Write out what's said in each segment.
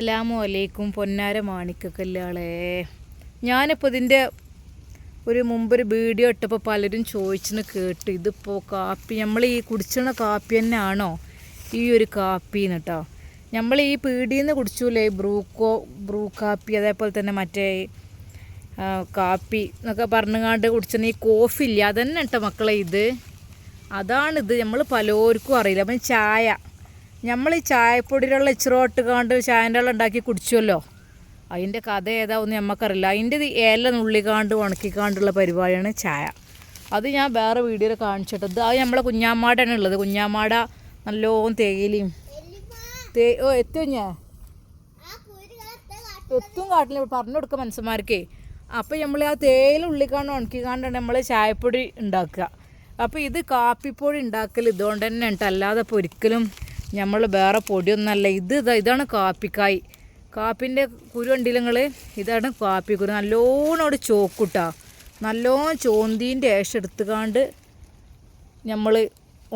അസ്സലാമു അലൈക്കും പൊന്നാര മാണിക്കക്കല്ലാളെ. ഞാനിപ്പോൾ ഇതിന്റെ ഒരു മുമ്പൊരു വീഡിയോ ഇട്ടപ്പോൾ പലരും ചോദിച്ചെന്ന് കേട്ട് ഇതിപ്പോൾ കാപ്പി നമ്മൾ ഈ കുടിച്ചിരുന്ന കാപ്പി തന്നെയാണോ ഈ ഒരു കാപ്പി എന്ന് കേട്ടോ നമ്മൾ ഈ പീടിയിൽ നിന്ന് കുടിച്ചൂലേ ബ്രൂക്കോ ബ്രൂ കാപ്പി അതേപോലെ തന്നെ മറ്റേ കാപ്പി എന്നൊക്കെ പറഞ്ഞുകാണ്ട് കുടിച്ചെന്ന് ഈ കോഫി ഇല്ല അതന്നെ കേട്ടോ മക്കളെ ഇത്. അതാണിത് നമ്മൾ പലർക്കും അറിയില്ല. അപ്പം ചായ നമ്മൾ ഈ ചായപ്പൊടിയിലുള്ള ഇച്ചിറോട്ട് കാണ്ട് ചായന്റെ വെള്ളം ഉണ്ടാക്കി കുടിച്ചുവല്ലോ. അതിന്റെ കഥ ഏതാ ഒന്നും നമുക്കറിയില്ല അതിന്റെ ഇല നുള്ളിക്കാണ്ട് ഉണക്കിക്കാണ്ടുള്ള പരിപാടിയാണ് ചായ. അത് ഞാൻ വേറെ വീഡിയോയിൽ കാണിച്ചിട്ടത് അത് നമ്മളെ കുഞ്ഞാമ്മാടാണ് ഉള്ളത്. കുഞ്ഞാമ്മാട നല്ലോണം തേയിലയും തേ ഓ എത്തും ഞാൻ എത്തും കാട്ടില്ല പറഞ്ഞു കൊടുക്കുക മനസ്സന്മാർക്കേ അപ്പോൾ നമ്മൾ ആ തേയില ഉള്ളിക്കാണ്ട് ഉണക്കിക്കാണ്ടാണ് നമ്മൾ ചായപ്പൊടി ഉണ്ടാക്കുക. അപ്പോൾ ഇത് കാപ്പിപ്പൊടി ഉണ്ടാക്കൽ ഇതുകൊണ്ട് തന്നെ ഉണ്ട് അല്ലാതെ ഇപ്പോൾ ഒരിക്കലും നമ്മൾ വേറെ പൊടിയൊന്നല്ല. ഇത് ഇതാ ഇതാണ് കാപ്പിക്കായ്. കാപ്പിന്റെ കുരു ഉണ്ടില്ലങ്ങൾ ഇതാണ് കാപ്പിക്കുരു. നല്ലോണം അവിടെ ചോക്കുട്ടാ. നല്ലോണം ചോന്തീന്റെ ഏഷം എടുത്തുകാണ്ട് നമ്മൾ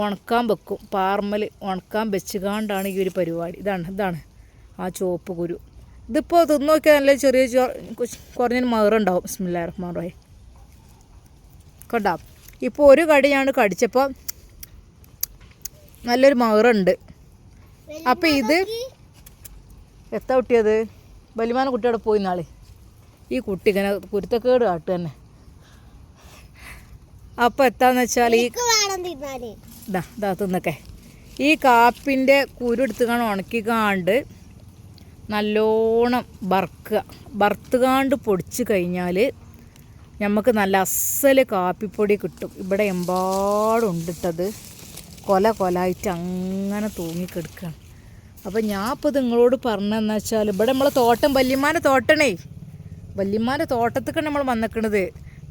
ഉണക്കാൻ വെക്കും. പാർമൽ ഉണക്കാൻ വെച്ചുകാണ്ടാണ് ഈ ഒരു പരിപാടി. ഇതാണ് ഇതാണ് ആ ചുവപ്പ് കുരു. ഇതിപ്പോൾ തിന്നു നോക്കിയാൽ നല്ല ചെറിയ കുറഞ്ഞ മറുണ്ടാവും ബിസ്മില്ലാ റഹ്മാൻ റഹീം. കണ്ടാ? ഇപ്പോൾ ഒരു കടി ഞാൻ കടിച്ചപ്പോൾ നല്ലൊരു മറുണ്ട് അപ്പോൾ ഇത് എത്ര കുട്ടിയത്? ബലിമാന കുട്ടിയോടെ പോയി നാളെ. ഈ കുട്ടി ഇങ്ങനെ കുരുത്തക്കേട് കാട്ടു തന്നെ. അപ്പോൾ എത്താന്ന് വെച്ചാൽ ഈ ഇതാ ഇതാ തിന്നൊക്കെ. ഈ കാപ്പിന്റെ കുരു എടുത്തുകാണ്ട് ഉണക്കിക്കാണ്ട് നല്ലോണം വറുക്കുക. വറുത്തുകാണ്ട് പൊടിച്ച് കഴിഞ്ഞാൽ നമുക്ക് നല്ല അസൽ കാപ്പിപ്പൊടി കിട്ടും. ഇവിടെ എമ്പാടുണ്ടിട്ടത് കൊല കൊലായിട്ട് അങ്ങനെ തൂങ്ങിക്കെടുക്കുകയാണ് അപ്പോൾ ഞാൻ ഇപ്പോൾ നിങ്ങളോട് പറഞ്ഞതെന്ന് വെച്ചാൽ ഇവിടെ നമ്മളെ തോട്ടം വല്യമ്മാന്റെ തോട്ടണേ. വല്യമ്മാന്റെ തോട്ടത്തേക്കാണ് നമ്മൾ വന്നിക്കണത്.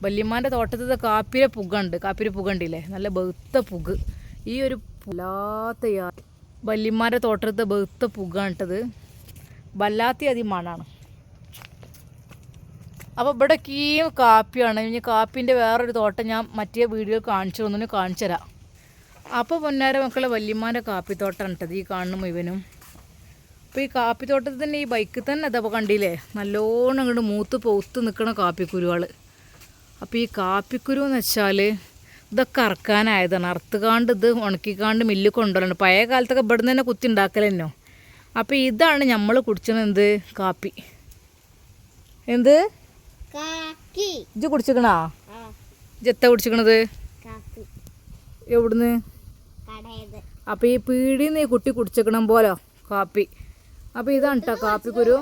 വല്യമ്മാന്റെ തോട്ടത്തിൽ കാപ്പിയുടെ പുകയുണ്ട്. കാപ്പിര പുക ഉണ്ടില്ലേ നല്ല ബെളുത്ത പുക. ഈ ഒരു വല്ലാത്ത വല്യമ്മാന്റെ തോട്ടത്തെ ബെളുത്ത പുക ഇട്ടത് വല്ലാത്ത അതി മണാണ്. അപ്പോൾ ഇവിടെ കീ കാപ്പിയാണ്. ഇനി കാപ്പിന്റെ വേറൊരു തോട്ടം ഞാൻ മറ്റേ വീഡിയോ കാണിച്ചു തന്നു. കാണിച്ചു തരാം. അപ്പോൾ പൊന്നാര മക്കളെ വല്യമ്മാന്റെ കാപ്പിത്തോട്ടമാണ് കേട്ടത് ഈ കാണുന്ന മുഴുവനും. അപ്പോൾ ഈ കാപ്പിത്തോട്ടത്തിൽ തന്നെ ഈ ബൈക്ക് തന്നെ അതപ്പോൾ കണ്ടില്ലേ? നല്ലോണം അങ്ങോട്ട് മൂത്ത് പൊത്ത് നിൽക്കണ കാപ്പിക്കുരുവാൾ അപ്പോൾ ഈ കാപ്പിക്കുരു എന്ന് വെച്ചാൽ ഇതൊക്കെ അറക്കാനായതാണ്. അറുത്തുകാണ്ട് ഇത് ഉണക്കിക്കാണ്ട് മില്ലിൽ കൊണ്ടുവരണം. പഴയ കാലത്തൊക്കെ ഇവിടെ നിന്ന് തന്നെ കുത്തി ഉണ്ടാക്കലെന്നോ? അപ്പോൾ ഇതാണ് നമ്മൾ കുടിച്ചത് എന്ത്? കാപ്പി. എന്ത്? ഇജ്ജ് കുടിച്ചിക്കണാ? ഇജ്ജ് കുടിച്ചിക്കണത്? എവിടുന്ന്? അപ്പൊ ഈ പീടിയിൽ ഈ കുട്ടി കുടിച്ചേക്കണം പോലോ കാപ്പി. അപ്പോൾ ഇതാണ് കേട്ടോ കാപ്പിക്കുരു.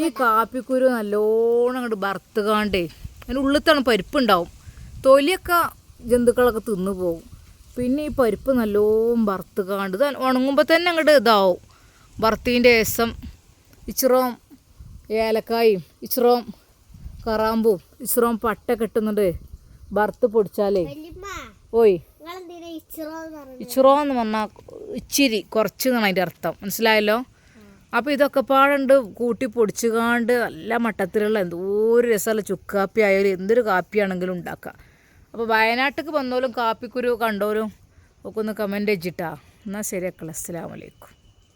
ഈ കാപ്പിക്കുരു നല്ലോണം അങ്ങോട്ട് വറുത്തുകാണ്ടേ അതിന്റെ ഉള്ളിത്താണ് പരിപ്പുണ്ടാവും. തൊലിയൊക്കെ ജന്തുക്കളൊക്കെ തിന്നു പോകും പിന്നെ ഈ പരിപ്പ് നല്ലോണം വറുത്തുകാണ്ട് ഇത് ഉണങ്ങുമ്പോൾ തന്നെ അങ്ങോട്ട് ഇതാവും. വറുത്തീന്റെ രസം. ഇച്ചിറോം ഏലക്കായും ഇച്ചിറോം കറാമ്പും ഇച്ചിറോം പട്ട കെട്ടുന്നുണ്ട് വറുത്ത് പൊടിച്ചാലേ ഓയ്. ഇച്ചിറോന്ന് പറഞ്ഞു ഇച്ചിറോ എന്ന് പറഞ്ഞാൽ ഇച്ചിരി കുറച്ച് എന്നാണ് അതിന്റെ അർത്ഥം. മനസ്സിലായല്ലോ? അപ്പോൾ ഇതൊക്കെ പാടുണ്ട് കൂട്ടി പൊടിച്ചുകാണ്ട് നല്ല മട്ടത്തിലുള്ള എന്തോ ഒരു രസമുള്ള ചുക്കാപ്പി ആയാലും എന്തൊരു കാപ്പിയാണെങ്കിലും ഉണ്ടാക്കാം. അപ്പോൾ വയനാട്ടിലേക്ക് വന്നോലും കാപ്പിക്കുരു കണ്ടോലും ഒക്കെ ഒന്ന് കമന്റ് വെച്ചിട്ടാ എന്നാൽ ശരി അക്കള. അസ്സലാമലൈക്കും